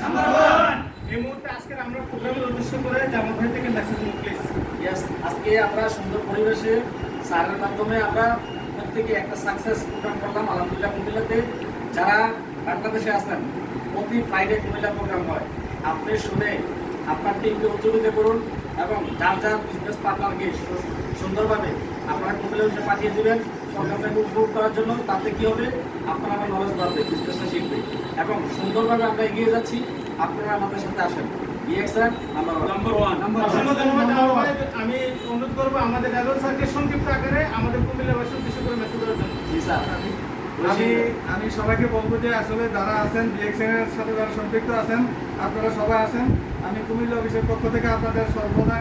এই মুহূর্তে আজকের আমরা প্রোগ্রামের উদ্দেশ্য করে জামাল ভাই থেকে মেসেজ মুখ প্লিজ আজকে আমরা সুন্দর পরিবেশে স্যারের মাধ্যমে আমরা প্রত্যেকে একটা সাকসেস প্রোগ্রাম করলাম আলহামদুলিল্লাহ কুমিল্লাতে। যারা বাংলাদেশে আছেন প্রতি ফ্রাইডে কুমিল্লা প্রোগ্রাম হয়। আপনি শুনে আপনার টিমকে উজ্জীবিত করুন এবং যার যার বিজনেস পার্টনারকে সুন্দরভাবে আপনারা কুমিল্লা অফিসে পাঠিয়ে দেবেন প্রোগ্রামটাকে উপভোগ করার জন্য। তাতে কী হবে? আপনারা আমার নলেজ বাড়বে বিজনেসটা শিখবে। এবং সুন্দরভাবে আমরা এগিয়ে যাচ্ছি। আপনারা আমাদের সাথে আসেন। আমি অনুরোধ করব আমাদের রেজল স্যারকে সংক্ষিপ্ত আকারে আমাদের কুমিল্লাবাসী উদ্দেশ্য করে মেসেজ দেওয়ার জন্য। আমি আমি সবাইকে বলব যে আসলে যারা আছেন ডিএক্সএন এর সাথে যারা সম্পৃক্ত আছেন আপনারা সবাই আছেন আমি কুমিল্লা অফিসের পক্ষ থেকে আপনাদের সর্বদা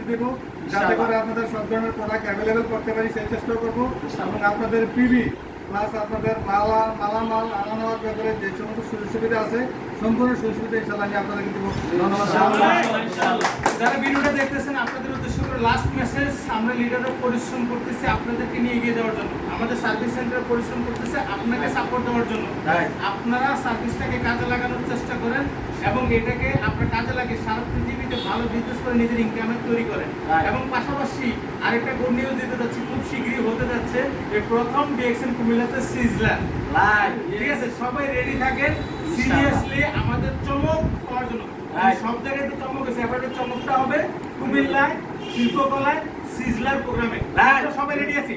সার্ভিস দেবো। যাতে করে আপনাদের সব ধরনের প্রোডাক্ট অ্যাভেলেবেল করতে পারি সেই চেষ্টাও করব। এবং আপনাদের পিবি প্লাস আপনাদের মালা মালামাল আনা নেওয়ার ব্যাপারে যে সমস্ত সুযোগ সুবিধা আছে সম্পূর্ণ সুযোগ সুবিধা ইনশাল্লাহ আমি আপনাদেরকে দেবো। ধন্যবাদ যারা ভিডিওটা দেখতেছেন আপনাদের উদ্দেশ্য লাস্ট মেসেজ আমরা লিডাররা পরিশ্রম করতেছি আপনাদেরকে নিয়ে এগিয়ে যাওয়ার জন্য। আমাদের সার্ভিস সেন্টার পরিশ্রম করতেছে আপনাকে সাপোর্ট দেওয়ার জন্য. আপনারা সার্ভিসটাকে কাজে লাগানোর চেষ্টা করেন এবং এটাকে আপনার কাজে লাগে সারা পৃথিবীতে ভালো বিজনেস করে নিজের ইনকামের তৈরি করেন। এবং পাশাপাশি আরেকটা গুড নিউজ দিতে যাচ্ছি খুব শীঘ্রই হতে যাচ্ছে যে প্রথম ডিএক্সএন কুমিল্লাতে সিজলার ঠিক আছে সবাই রেডি থাকেন সিরিয়াসলি আমাদের চমক হওয়ার জন্য. সব জায়গায় তো চমক আছে এবারে চমকটা হবে কুমিল্লায়। শিল্পকলায় সিজলার প্রোগ্রামে Right. সবাই রেডি আছি।